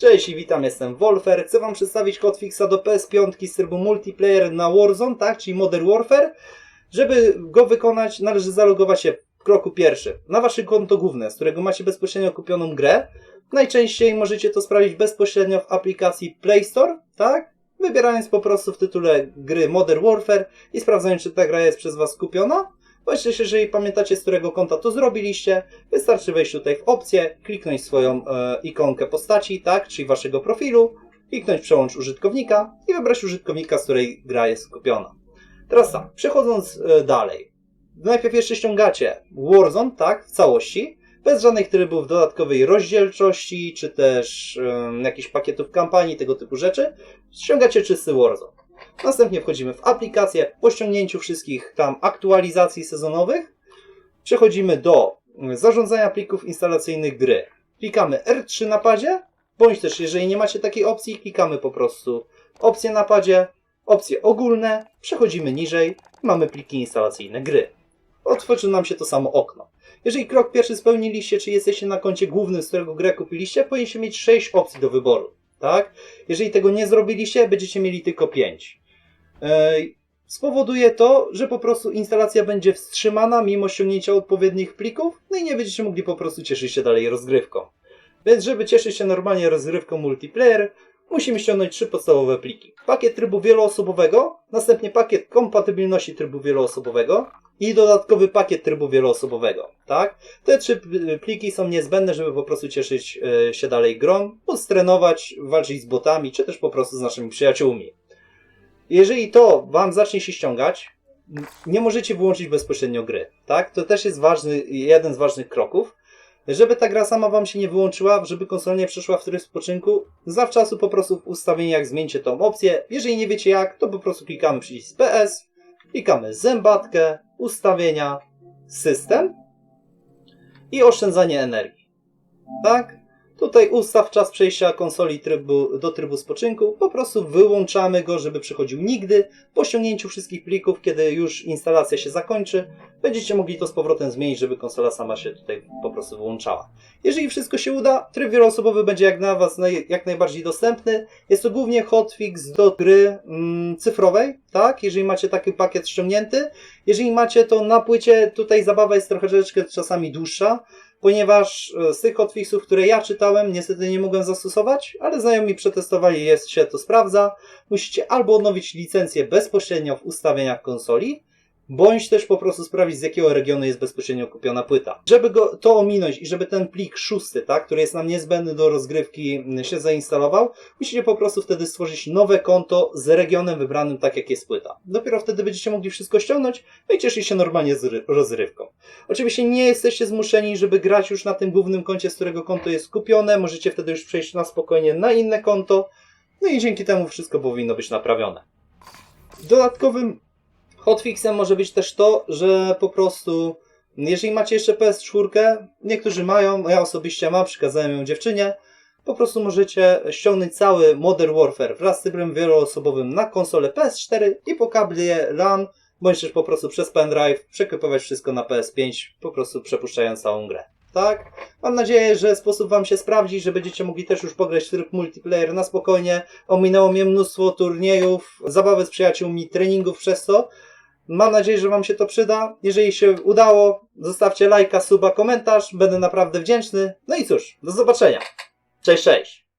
Cześć i witam, jestem Wolfer. Chcę Wam przedstawić hotfixa do PS5 z trybu multiplayer na Warzone, tak, czyli Modern Warfare. Żeby go wykonać, należy zalogować się w kroku pierwszym na Wasze konto główne, z którego macie bezpośrednio kupioną grę. Najczęściej możecie to sprawić bezpośrednio w aplikacji Play Store, tak? Wybierając po prostu w tytule gry Modern Warfare i sprawdzając, czy ta gra jest przez Was kupiona. Też, jeżeli pamiętacie, z którego konta to zrobiliście, wystarczy wejść tutaj w opcję, kliknąć swoją e, ikonkę postaci, tak, czyli waszego profilu, kliknąć przełącz użytkownika i wybrać użytkownika, z której gra jest kupiona. Teraz tak, przechodząc e, dalej. Najpierw jeszcze ściągacie Warzone, tak, w całości, bez żadnych trybów dodatkowej rozdzielczości, czy też jakichś pakietów kampanii, tego typu rzeczy. Ściągacie czysty Warzone. Następnie wchodzimy w aplikację. Po ściągnięciu wszystkich tam aktualizacji sezonowych przechodzimy do zarządzania plików instalacyjnych gry. Klikamy R3 na padzie, bądź też jeżeli nie macie takiej opcji, klikamy po prostu opcje na padzie, opcje ogólne, przechodzimy niżej, mamy pliki instalacyjne gry. Otworzy nam się to samo okno. Jeżeli krok pierwszy spełniliście, czy jesteście na koncie głównym, z którego grę kupiliście, powinniście mieć 6 opcji do wyboru. Tak? Jeżeli tego nie zrobiliście, będziecie mieli tylko 5. Ej, Spowoduje to, że po prostu instalacja będzie wstrzymana mimo ściągnięcia odpowiednich plików, no i nie będziecie mogli po prostu cieszyć się dalej rozgrywką. Więc żeby cieszyć się normalnie rozgrywką multiplayer, musimy ściągnąć trzy podstawowe pliki. Pakiet trybu wieloosobowego, następnie pakiet kompatybilności trybu wieloosobowego i dodatkowy pakiet trybu wieloosobowego. Tak? Te trzy pl- pliki są niezbędne, żeby po prostu cieszyć e, się dalej grą, móc trenować, walczyć z botami, czy też po prostu z naszymi przyjaciółmi. Jeżeli to Wam zacznie się ściągać, nie możecie wyłączyć bezpośrednio gry. Tak? To też jest ważny, jeden z ważnych kroków. Żeby ta gra sama Wam się nie wyłączyła, żeby konsola nie przeszła w tryb spoczynku, zawczasu po prostu w ustawieniach zmieńcie tą opcję. Jeżeli nie wiecie jak, to po prostu klikamy przycisk PS, klikamy zębatkę, ustawienia, system i oszczędzanie energii. Tak? Tutaj ustaw czas przejścia konsoli trybu, do trybu spoczynku. Po prostu wyłączamy go, żeby przychodził nigdy. Po ściągnięciu wszystkich plików, kiedy już instalacja się zakończy, będziecie mogli to z powrotem zmienić, żeby konsola sama się tutaj po prostu wyłączała. Jeżeli wszystko się uda, tryb wieloosobowy będzie jak na Was naj, jak najbardziej dostępny. Jest to głównie hotfix do gry mm, cyfrowej, tak? Jeżeli macie taki pakiet ściągnięty. Jeżeli macie to na płycie, tutaj zabawa jest trochę troszeczkę czasami dłuższa ponieważ e, z tych hotfixów, które ja czytałem, niestety nie mogłem zastosować, ale znajomi przetestowali, jest się to sprawdza. Musicie albo odnowić licencję bezpośrednio w ustawieniach konsoli, bądź też po prostu sprawdzić, z jakiego regionu jest bezpośrednio kupiona płyta. Żeby go, to ominąć i żeby ten plik szósty, tak, który jest nam niezbędny do rozgrywki, m, się zainstalował, musicie po prostu wtedy stworzyć nowe konto z regionem wybranym tak, jak jest płyta. Dopiero wtedy będziecie mogli wszystko ściągnąć, no i cieszyć się normalnie z ry- rozrywką. Oczywiście nie jesteście zmuszeni, żeby grać już na tym głównym koncie, z którego konto jest kupione. Możecie wtedy już przejść na spokojnie na inne konto. No i dzięki temu wszystko powinno być naprawione. Dodatkowym hotfixem może być też to, że po prostu jeżeli macie jeszcze PS4, niektórzy mają, ja osobiście mam, przekazałem ją dziewczynie, po prostu możecie ściągnąć cały Modern Warfare wraz z trybem wieloosobowym na konsolę PS4 i po kablie LAN bądź też po prostu przez pendrive przekopiować wszystko na PS5, po prostu przepuszczając całą grę. Tak? Mam nadzieję, że sposób Wam się sprawdzi, że będziecie mogli też już pograć w tryb multiplayer na spokojnie. Ominęło mnie mnóstwo turniejów, zabawy z przyjaciółmi, treningów przez to. Mam nadzieję, że Wam się to przyda. Jeżeli się udało, zostawcie lajka, suba, komentarz. Będę naprawdę wdzięczny. No i cóż, do zobaczenia. Cześć, cześć.